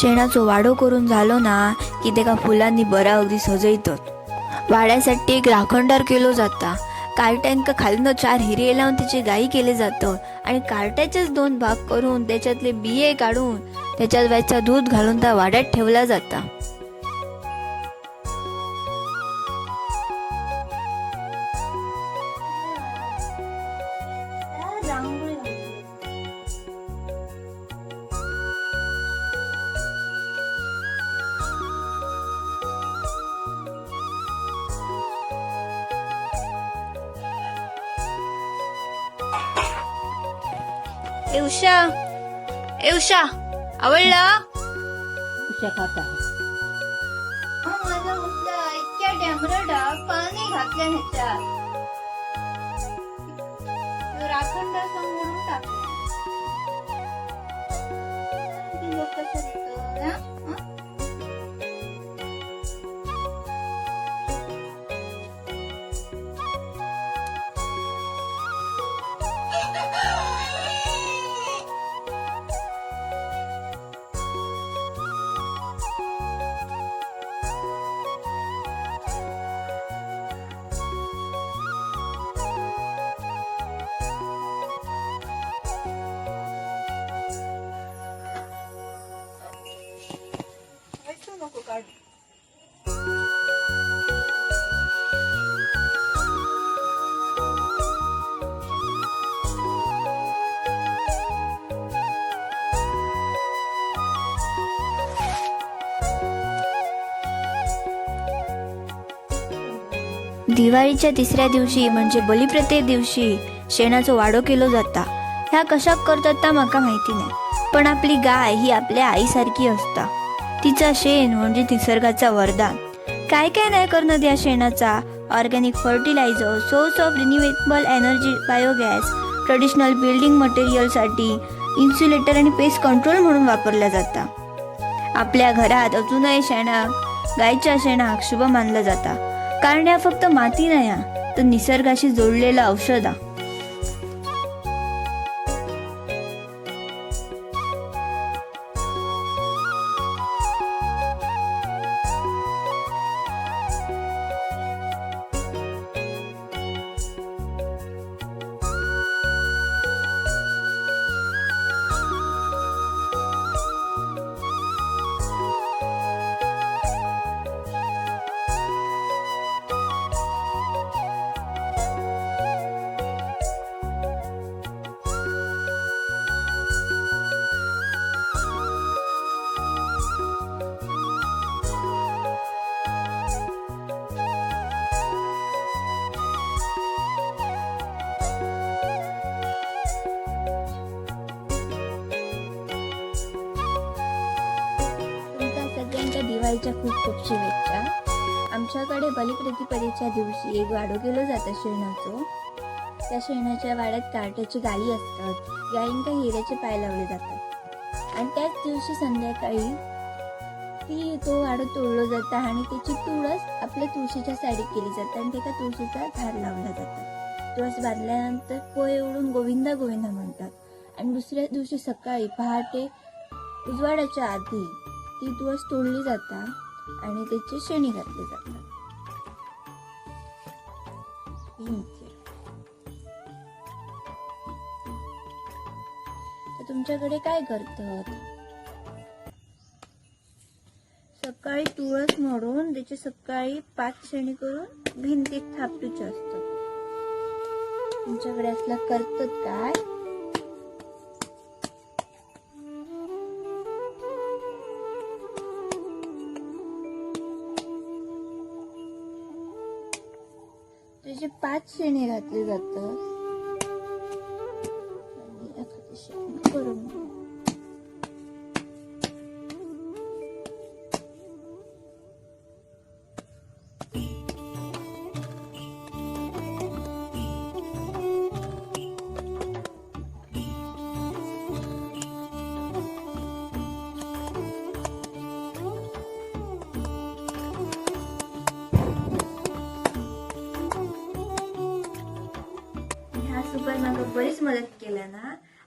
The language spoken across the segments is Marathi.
शेणाचो वाडो करून झालो ना की तेका फुलांनी बरा अगदी सजयतत. वाड्यासाठी एक राखणदार केलो जाता. कार्ट्यांका खालनं चार हिरे लावून त्याची गायी केले जातं. आणि कार्ट्याचेच दोन भाग करून त्याच्यातले बिये काढून त्याच्यात व्याचा दूध घालून त्या वाड्यात ठेवला जाता. ए उषा. ए उषा. आवडला? उशा खाता माझा मुसला इतक्या डॅमरडा पाणी घातल्या ह्याच्यात. राखंड म्हणून टाकले. लोक नको दिवाळीच्या तिसऱ्या दिवशी म्हणजे बलिप्रते दिवशी शेणाचो वाडो केलो जाता. ह्या कशाक करतात ता माका माहिती नाही. पण आपली गाय ही आपल्या आईसारखी असता. तिचा शेण म्हणजे निसर्गाचा वरदान. काय काय नाही करणं त्या शेणाचा? Organic fertiliser source of renewable energy biogas traditional building मटेरियलसाठी इन्सुलेटर आणि पेस्ट कंट्रोल म्हणून वापरला जाता. आपल्या घरात अजूनही शेणाक गायच्या शेणाक शुभ मानला जाता. कारण या फक्त माती नाही तर निसर्गाशी जोडलेलं औषध आहे तुमच्या दिवाळीच्या खूप खूप शुभेच्छा. आमच्याकडे बलिप्रतिपदेच्या दिवशी एक वाडो केलो जातं शेणाचो. त्या शेणाच्या वाड्यात कार्ट्याची गायी असतात. गायींका हिऱ्याचे पाय लावले जातात. आणि त्याच दिवशी संध्याकाळी ती तो वाडो तोडलो जाता आणि त्याची तुळस आपल्या तुळशीच्या साडीत केली जाते आणि त्याका तुळशीचा झाड लावला जातं. तुळस बांधल्यानंतर पोय उडून गोविंदा गोविंदा म्हणतात. आणि दुसऱ्या दिवशी सकाळी पहाटे उजवाडाच्या आधी ती तुळस तोडली जाता आणि त्याची शेणी घातले जातात तर तुमच्याकडे काय करतात? सकाळी तुळस मोडून त्याची सकाळी पाच शेणी करून भिंतीत थापटूचे असतात. तुमच्याकडे असला करतात काय? त्याचे पाच शेणे घातले जातात. आणि एखादी करून.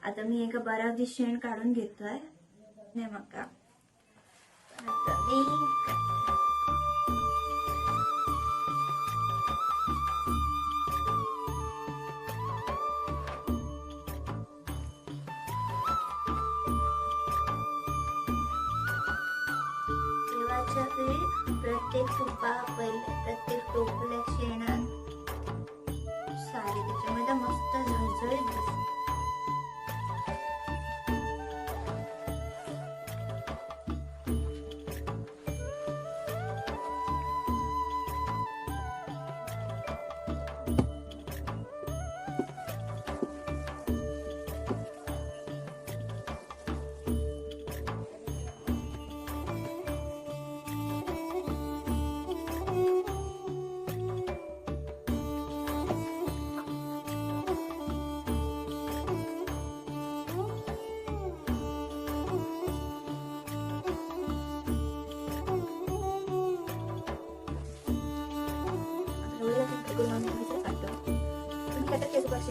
आता मी एका बऱ्या शेण काढून घेतोय. नाही मग देवाच्या प्रत्येक कुपा पहिले प्रत्येक टोपल्या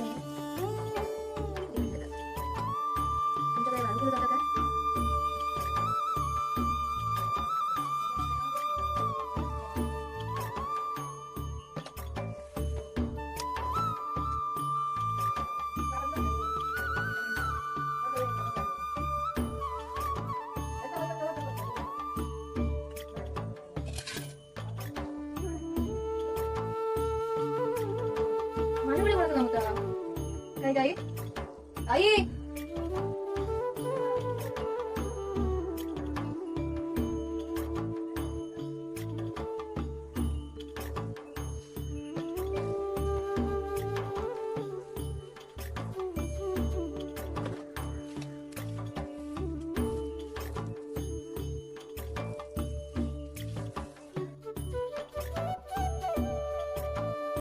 काय करते सुभाष हे? तुमच्याकडे बाजूला जाता का? माझ्याकडे कोणाचा नव्हता काय आई.